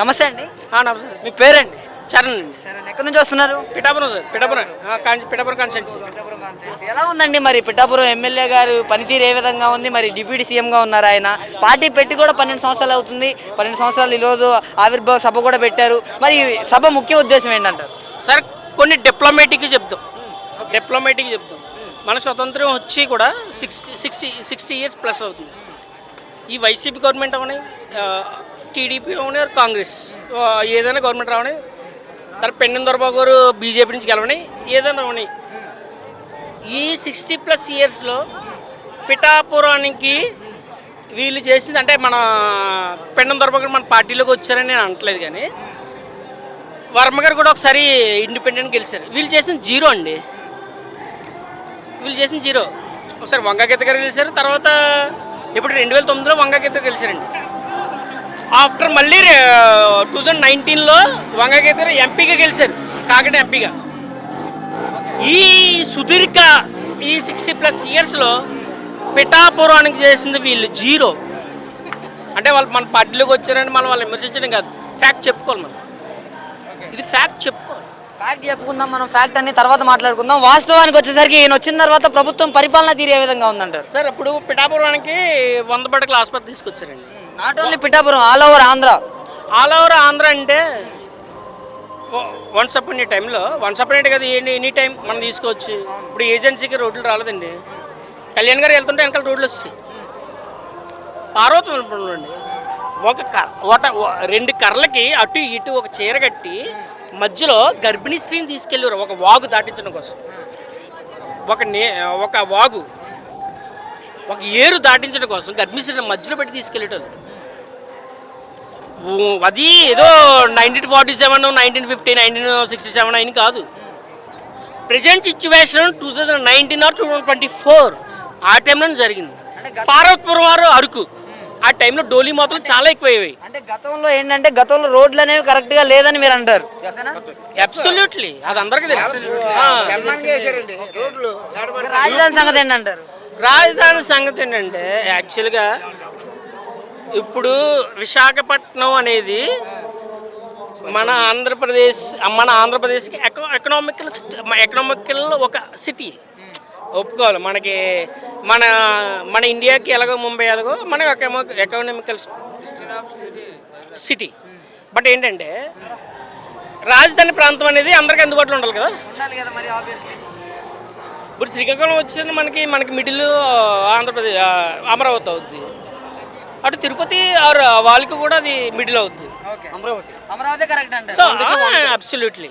నమస్తే అండి. నమస్తే సార్. మీ పేరండి? చరణ్ అండి. సరే ఎక్కడి నుంచి వస్తున్నారు? పిఠాపురం సార్ పిఠాపురం. ఆ, పిఠాపురం కాన్స్టెన్సీ ఎలా ఉందండి మరి పిఠాపురం ఎమ్మెల్యే గారు? పనితీరు ఏ విధంగా ఉంది? మరి డిప్యూటీ సీఎంగా ఉన్నారు ఆయన. పార్టీ పెట్టి కూడా పన్నెండు సంవత్సరాలు అవుతుంది. పన్నెండు సంవత్సరాలు ఈరోజు ఆవిర్భావ సభ కూడా పెట్టారు. మరి ఈ సభ ముఖ్య ఉద్దేశం ఏంటంటారు? సార్ కొన్ని డిప్లొమాటిక్ చెప్తాం. డిప్లొమాటిక్ చెప్తాం. మన స్వతంత్రం వచ్చి కూడా sixty sixty sixty years plus అవుతుంది. ఈ వైసీపీ గవర్నమెంట్ అవని టీడీపీ అవని కాంగ్రెస్? ఏదైనా గవర్నమెంట్ రావని? తర్వాత పెండిన దొరబాబు గారు బీజేపీ నుంచి గెలవని? ఏదైనా రావని? ఈ సిక్స్టీ ప్లస్ ఇయర్స్లో పిఠాపురానికి వీళ్ళు చేసింది అంటే మన పెండం దొరబాబు మన పార్టీలోకి వచ్చారని నేను అనట్లేదు కానీ వర్మ గారు కూడా ఒకసారి ఇండిపెండెంట్ గెలిచారు. వీళ్ళు చేసిన జీరో అండి. వీళ్ళు చేసిన జీరో. ఒకసారి వంగగీత గారు గెలిచారు తర్వాత ఇప్పుడు రెండు వేల తొమ్మిదిలో వంగగీత గారు గెలిచారండి. ఆఫ్టర్ మళ్ళీ టూ థౌజండ్ నైన్టీన్లో వంగగీత ఎంపీగా గెలిచారు. కాకినాడ ఎంపీగా. ఈ సుదీర్ఘ ఈ సిక్స్టీ ప్లస్ ఇయర్స్లో పిఠాపురానికి చేసింది వీళ్ళు జీరో. అంటే వాళ్ళు మన పార్టీలోకి వచ్చారని మనం వాళ్ళు విమర్శించడం కాదు. ఫ్యాక్ట్ చెప్పుకోవాలి మనం. ఇది ఫ్యాక్ట్ చెప్పుకోవాలి. ఫ్యాక్ట్ చెప్పుకుందాం మనం ఫ్యాక్ట్ అన్ని తర్వాత మాట్లాడుకుందాం. వాస్తవానికి వచ్చేసరికి ఈయన వచ్చిన తర్వాత ప్రభుత్వం పరిపాలన తీరు విధంగా ఉందంటారు. సార్ ఇప్పుడు పిఠాపురానికి వంద పడకల ఆసుపత్రి తీసుకొచ్చారండి. Not only Pithapuram all over Andhra all over Andhra అంటే వన్స్ అప్ ఈ టైంలో వన్స్ అప్ కదా ఎనీ ఎనీ టైం మనం తీసుకోవచ్చు ఇప్పుడు ఏజెన్సీకి రోడ్లు రాలేదండి. కళ్యాణ్ గారు వెళ్తుంటే వెనకాల రోడ్లు వస్తాయి. పార్వతం అండి ఒక కర్ర ఒక రెండు కర్రలకి అటు ఇటు ఒక చీర కట్టి మధ్యలో గర్భిణీ స్త్రీని తీసుకెళ్ళారు ఒక వాగు దాటించడం కోసం. ఒక నే ఒక వాగు. ఒక ఏరు దాటించడం కోసం గర్భిణీ స్త్రీని మధ్యలో పెట్టి తీసుకెళ్ళేటోళ్ళు. అది ఏదో nineteen forty seven nineteen fifty nineteen sixty seven అయిన కాదు. Present situation two thousand nineteen or two thousand twenty four. ఆ టైంలో జరిగింది. పార్వతపురం వారు అరకు. ఆ టైంలో డోలీ మాత్రం చాలా ఎక్కువయ్యాయి అంటే గతంలో ఏంటంటే గతంలో రోడ్లు అనేవి కరెక్ట్గా లేదని మీరు అంటారు. అబ్సల్యూట్లీ అది అందరికీ తెలుసు. ఆ, రాజధాని సంగతి ఏంటంటారు? రాజధాని సంగతి ఏంటంటే యాక్చువల్గా ఇప్పుడు విశాఖపట్నం అనేది మన ఆంధ్రప్రదేశ్ మన ఆంధ్రప్రదేశ్కి ఎకో ఎకనామికల్ ఎకనామికల్ ఒక సిటీ ఒప్పుకోవాలి. మనకి మన మన ఇండియాకి ఎలాగో ముంబై ఎలాగో మనకి ఒక ఎకనామికల్ సిటీ బట్ ఏంటంటే రాజధాని ప్రాంతం అనేది అందరికీ అందుబాటులో ఉండాలి కదా? ఇప్పుడు శ్రీకాకుళం వచ్చింది మనకి మనకి మిడిల్ ఆంధ్రప్రదేశ్ అమరావతి అవుద్ది. అటు తిరుపతి ఆర్ వాళ్ళకి కూడా అది మిడిల్ అవుద్ది. అమరావతి. అమరావతి కరెక్ట్ అంటే సో అబ్సల్యూట్లీ.